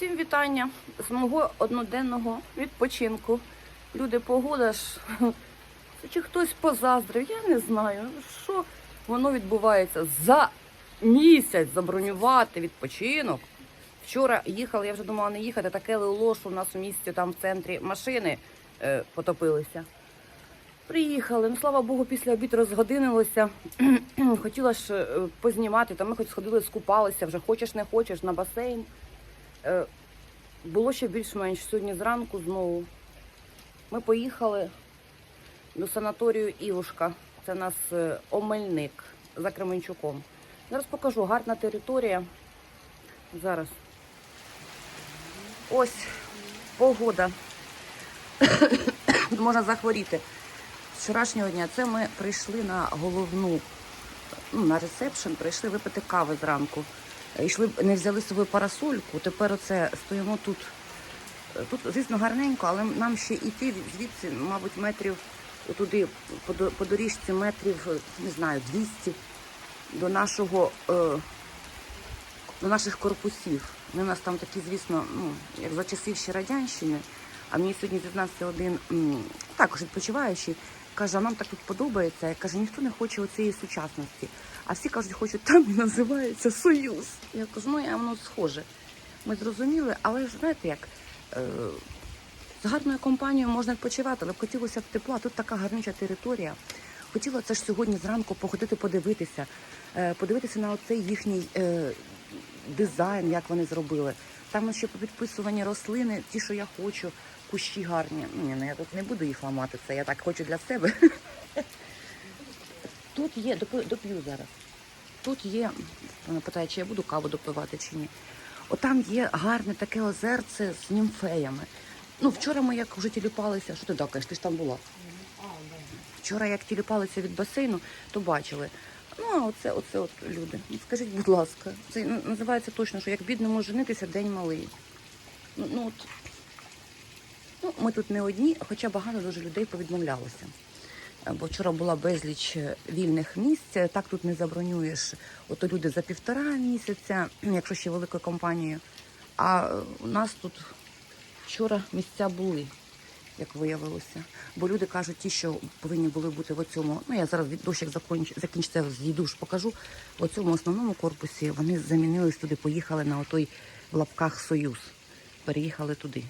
Всім вітання з мого одноденного відпочинку. Люди, погода ж. Чи хтось позаздрив, я не знаю. Що воно відбувається за місяць забронювати відпочинок. Вчора їхали, я вже думала не їхати, таке лило, у нас у місті там в центрі машини е, потопилися. Приїхали, ну слава Богу, після обід розгодинилося. Хотіла ж е, познімати, там ми хоч сходили, скупалися, вже хочеш не хочеш на басейн. Е, Було ще більш-менш сьогодні зранку знову. Ми поїхали до санаторію Івушка. Це нас е, Омельник за Кременчуком. Зараз покажу гарна територія. Зараз. Ось погода. Можна захворіти. З вчорашнього дня це ми прийшли на головну, ну, на ресепшн, прийшли випити кави зранку. Йшли, б- не взяли з собою парасольку, тепер оце стоїмо тут. Тут, звісно, гарненько, але нам ще йти звідси, мабуть, метрів туди, по, доріжці метрів, не знаю, 200 до нашого, е, до наших корпусів. Вони у нас там такі, звісно, ну, як за часів ще Радянщини, а мені сьогодні зізнався один також відпочиваючий, каже, нам так тут подобається. Я каже, ніхто не хоче оцієї сучасності. А всі кажуть, хочуть там і називається Союз. Я кажу, ну я воно схоже. Ми зрозуміли, але ж знаєте як. Е, з гарною компанією можна відпочивати, але б хотілося б тепла. Тут така гарнича територія. Хотіла це ж сьогодні зранку походити подивитися, е, подивитися на оцей їхній е, дизайн, як вони зробили. Там ще підписувані рослини, ті, що я хочу, кущі гарні. Ну, ні, ну я тут не буду їх ламати, це я так хочу для себе. Тут є, доп'ю зараз. Тут є, вона питає, чи я буду каву допивати чи ні. Отам є гарне таке озерце з німфеями. Ну, вчора ми як вже тіліпалися, що ти дакаєш, ти ж там була. Вчора, як тіліпалися від басейну, то бачили. Ну, а оце, оце от люди. Ну, Скажіть, будь ласка, це називається точно, що як бідному женитися день малий. Ну, ну, от, ну, ми тут не одні, хоча багато дуже людей повідмовлялося. Е, Бо вчора була безліч е, вільних місць. Е, Так тут не забронюєш. Ото люди за півтора місяця, якщо ще великою компанією. А у нас тут вчора місця були, як виявилося. Бо люди кажуть, ті, що повинні були бути в оцьому. Ну я зараз від дощик закінчиться, зійду ж покажу. В цьому основному корпусі вони замінились туди, поїхали на отой в лапках Союз. Переїхали туди.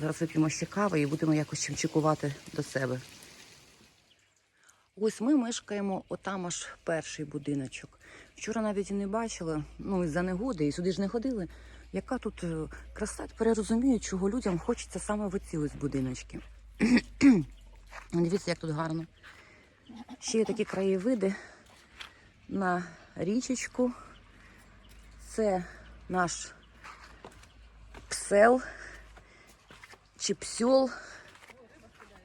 Зараз вип'ємо ще кави і будемо якось чимчикувати до себе. Ось ми мешкаємо отам аж перший будиночок. Вчора навіть і не бачили, ну із-за негоди, і сюди ж не ходили. Яка тут е, краса, тепер я розумію, чого людям хочеться саме в оці ось будиночки. Дивіться, як тут гарно. Ще є такі краєвиди на річечку. Це наш псел чи псьол.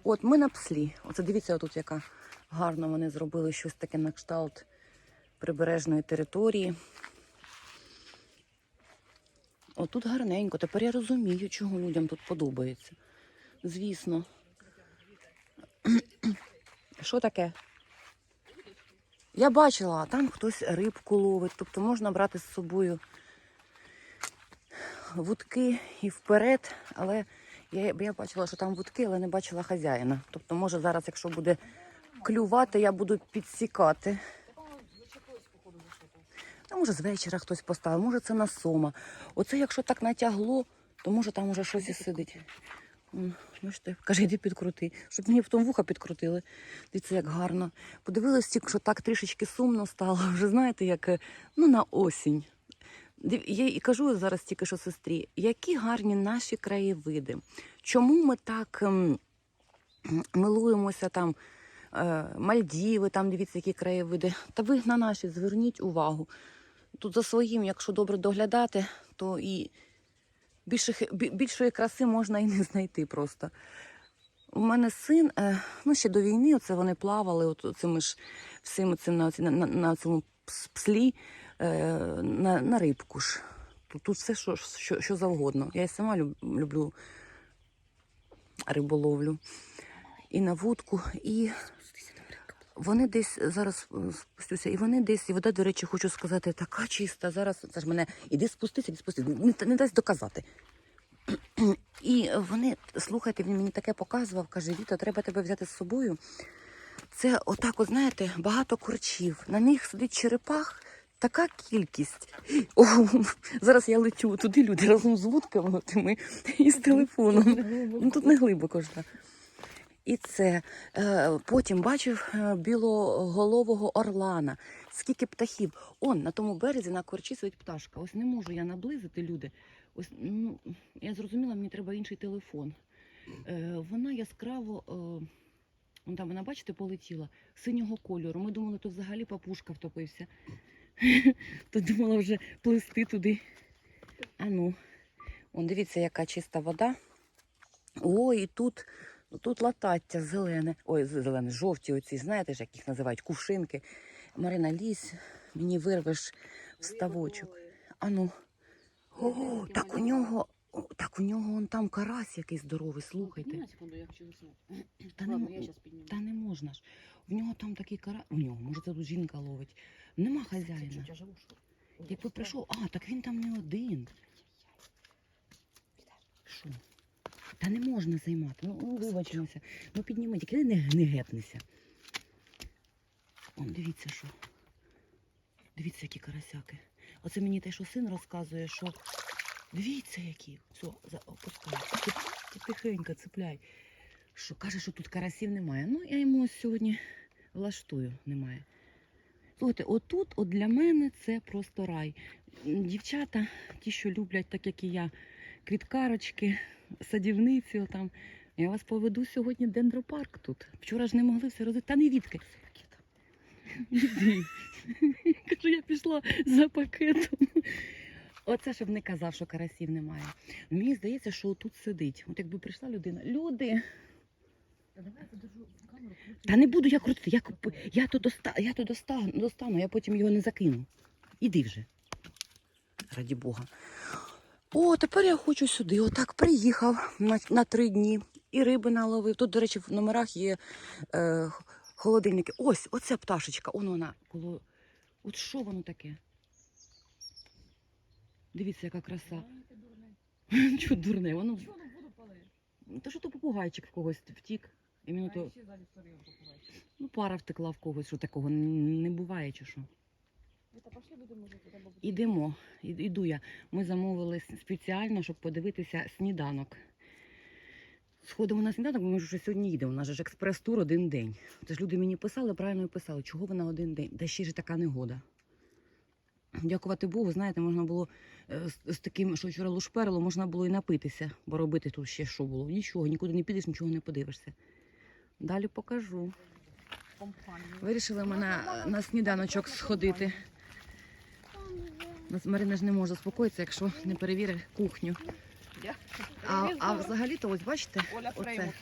От ми на пслі. Оце дивіться, отут яка гарно вони зробили щось таке на кшталт прибережної території. Отут гарненько. Тепер я розумію, чого людям тут подобається. Звісно. Що таке? Я бачила, там хтось рибку ловить, тобто можна брати з собою вудки і вперед, але я, я бачила, що там вудки, але не бачила хазяїна. Тобто, може, зараз, якщо буде клювати, я буду підсікати. А може з вечора хтось поставив, може це на сома. Оце якщо так натягло, то може там уже щось і сидить. Бачите, каже, йди підкрути, щоб мені потім вуха підкрутили. Дивіться, як гарно. Подивилась що так трішечки сумно стало. Вже знаєте, як е, ну, на осінь. Я і кажу зараз тільки що сестрі, які гарні наші краєвиди. Чому ми так ем, милуємося там е, Мальдіви, там дивіться, які краєвиди. Та ви на наші зверніть увагу. Тут за своїм, якщо добре доглядати, то і більших, більшої краси можна і не знайти просто. У мене син, е, ну ще до війни, оце вони плавали, от цими ж всім цим на, на, на, цьому пслі е, на, на рибку ж. Тут, тут все, що, що, що завгодно. Я і сама люб, люблю риболовлю. І на вудку, і вони десь зараз е, спустюся, і вони десь, і вода, до речі, хочу сказати, така чиста. Зараз це ж мене іди спустися, іди спустися. Не, не дасть доказати. І вони, слухайте, він мені таке показував, каже, Віто, треба тебе взяти з собою. Це отак, от, знаєте, багато корчів. На них сидить черепах, така кількість. О, зараз я летю туди, люди разом з вудками тими і з телефоном. Ну тут не глибоко ж. І це е, потім бачив е, білоголового орлана. Скільки птахів. Он на тому березі на корчі сидить пташка. Ось не можу я наблизити люди. Ось ну я зрозуміла, мені треба інший телефон. Е, вона яскраво. Вон там вона, бачите, полетіла синього кольору. Ми думали, то взагалі папушка втопився. То думала вже плисти туди. А ну, он дивіться, яка чиста вода. Ой, і тут, тут латаття зелене. Ой, зелене, жовті оці, знаєте ж, як їх називають, кувшинки. Марина, лізь, мені вирвеш вставочок. А ну. О, так у нього. О, Так у нього он там карась якийсь здоровий, слухайте. Секунду, я хочу заснути. Та не, Ладно, м- я подниму. та не можна ж. В нього там такий кара. У нього, може, це тут жінка ловить. Нема хазяїна. Чуть-чуть, я живу, что ли? Якби прийшов, а, так він там не один. Що? Та не можна займати. Ну, ну вибачимося. Ну підніми, тільки не, не гепнися. Он, дивіться, що. Дивіться, які карасяки. Оце мені те, що син розказує, що. Дивіться, які. Все, ти тихенько цепляй. Що каже, що тут карасів немає. Ну, я йому сьогодні влаштую, немає. Слухайте, отут, от для мене це просто рай. Дівчата, ті, що люблять, так як і я, квіткарочки, садівниці, там. Я вас поведу сьогодні в дендропарк тут. Вчора ж не могли все розвити. Та не відки. Іди. Кажу, я пішла за пакетом. Оце щоб не казав, що карасів немає. Мені здається, що тут сидить. От якби прийшла людина. Люди, та не буду я крутити. Я, я то, доста, я то достану, достану, я потім його не закину. Іди вже. Раді Бога. О, тепер я хочу сюди. Отак приїхав на, на три дні і риби наловив. Тут, до речі, в номерах є е, холодильники. Ось, оця пташечка. Он вона коло. От що воно таке? Дивіться, яка краса. Чого дурне? Воно. Чого воно палиш? Та що то попугайчик в когось втік. Іменно то, ну, пара втекла в когось, що такого не буває чи що. Бабусі. Ідемо, іду я. Ми замовили спеціально, щоб подивитися сніданок. Сходимо на сніданок, бо ми вже сьогодні їдемо. У нас ж експрес-тур один день. Тож люди мені писали, правильно і писали, чого ви на один день? Та ще ж така негода. Дякувати Богу, знаєте, можна було е, з, з таким, що вчора лушперило, можна було і напитися, бо робити тут ще що було. Нічого, нікуди не підеш, нічого не подивишся. Далі покажу. Вирішили ми на, на сніданочок сходити. Марина ж не може заспокоїтися, якщо не перевірить кухню. А, а взагалі-то, ось бачите, оце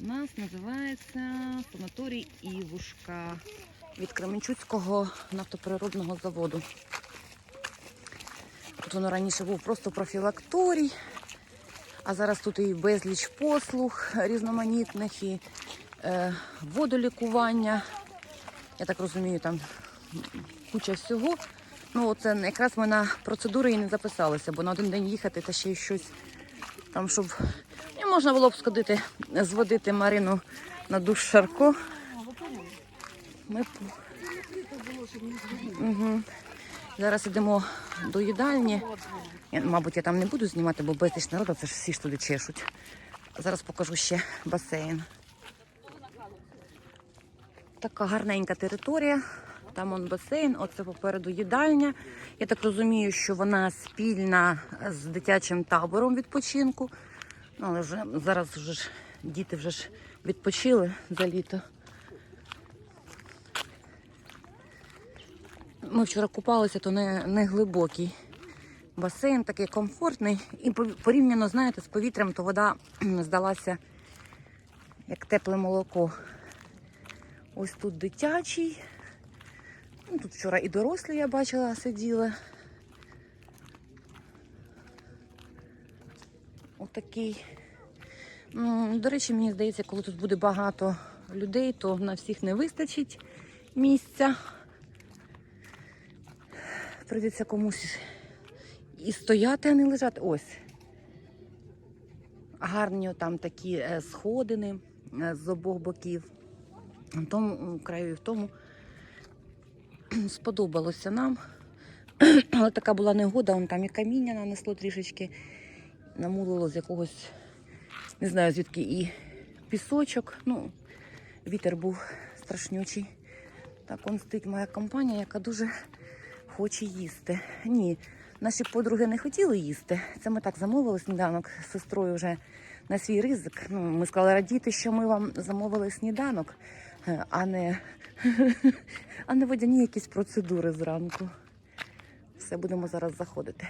у нас називається санаторій Івушка від Кременчуцького нафтоприродного заводу. Тут воно раніше був просто профілакторій, а зараз тут і безліч послуг різноманітних, і е, водолікування. Я так розумію, там куча всього. Ну, оце якраз ми на процедури і не записалися, бо на один день їхати та ще й щось там, щоб і можна було б сходити, зводити Марину на душ Шарко. Ми... Угу. Зараз йдемо до їдальні. Я, мабуть, я там не буду знімати, бо безліч народу, це ж всі ж туди чешуть. Зараз покажу ще басейн. Така гарненька територія. Там он басейн, оце попереду їдальня. Я так розумію, що вона спільна з дитячим табором відпочинку. Ну, але вже зараз вже ж діти вже ж відпочили за літо. Ми вчора купалися, то не, не глибокий. Басейн такий комфортний. І порівняно, знаєте, з повітрям, то вода здалася як тепле молоко. Ось тут дитячий. Ну, тут вчора і дорослі я бачила, сиділи. Отакий. Ну, до речі, мені здається, коли тут буде багато людей, то на всіх не вистачить місця. Прийдеться комусь і стояти, а не лежати. Ось. Гарні там такі е, сходини е, з обох боків. В тому краю і в тому сподобалося нам. Але така була негода, он там і каміння нанесло трішечки, намулило з якогось, не знаю звідки, і пісочок. Ну, вітер був страшнючий. Так, он стоїть моя компанія, яка дуже хоче їсти. Ні, наші подруги не хотіли їсти. Це ми так замовили сніданок з сестрою вже на свій ризик. Ну, ми сказали радіти, що ми вам замовили сніданок, е, а не, а не водяні якісь процедури зранку. Все, будемо зараз заходити.